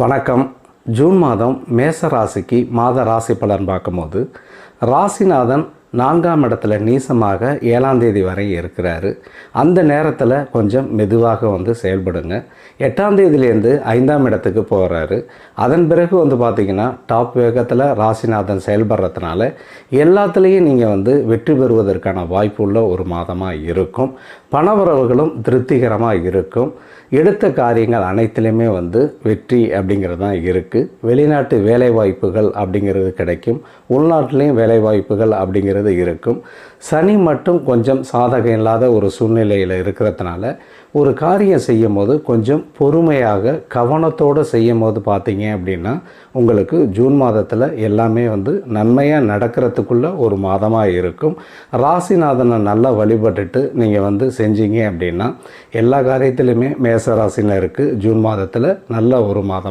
வணக்கம். ஜூன் மாதம் மேச ராசிக்கு மாத ராசி பலன் பார்க்கும்போது ராசிநாதன் நான்காம் இடத்துல நீசமாக ஏழாம் தேதி வரை இருக்கிறாரு. அந்த நேரத்தில் கொஞ்சம் மெதுவாக வந்து செயல்படுங்க. எட்டாம் தேதியிலேருந்து ஐந்தாம் இடத்துக்கு போகிறாரு அதன் பிறகு வந்து பார்த்திங்கன்னா டாப் வேகத்தில் ராசிநாதன் செயல்படுறதுனால எல்லாத்துலேயும் நீங்கள் வந்து வெற்றி பெறுவதற்கான வாய்ப்புள்ள ஒரு மாதமாக இருக்கும். பணவரவுகளும் திருப்திகரமாக இருக்கும். எடுத்த காரியங்கள் அனைத்துலேயுமே வந்து வெற்றி அப்படிங்கிறது தான் இருக்குது வெளிநாட்டு வேலைவாய்ப்புகள் அப்படிங்கிறது கிடைக்கும். உள்நாட்டிலையும் வேலைவாய்ப்புகள் அப்படிங்கிறது இருக்கும். சனி மட்டும் கொஞ்சம் சாதகம் இல்லாத ஒரு சூழ்நிலையில் இருக்கிறதுனால ஒரு காரியம் செய்யும் போது கொஞ்சம் பொறுமையாக கவனத்தோடு செய்யும் போது பார்த்தீங்க அப்படின்னா உங்களுக்கு ஜூன் மாதத்தில் எல்லாமே வந்து நன்மையாக நடக்கிறதுக்குள்ள ஒரு மாதமாக இருக்கும். ராசிநாதனை நல்லா வழிபட்டுட்டு நீங்கள் வந்து செஞ்சீங்க அப்படின்னா எல்லா காரியத்திலுமே மேச ராசினருக்கு ஜூன் மாதத்தில் நல்ல ஒரு மாதம்.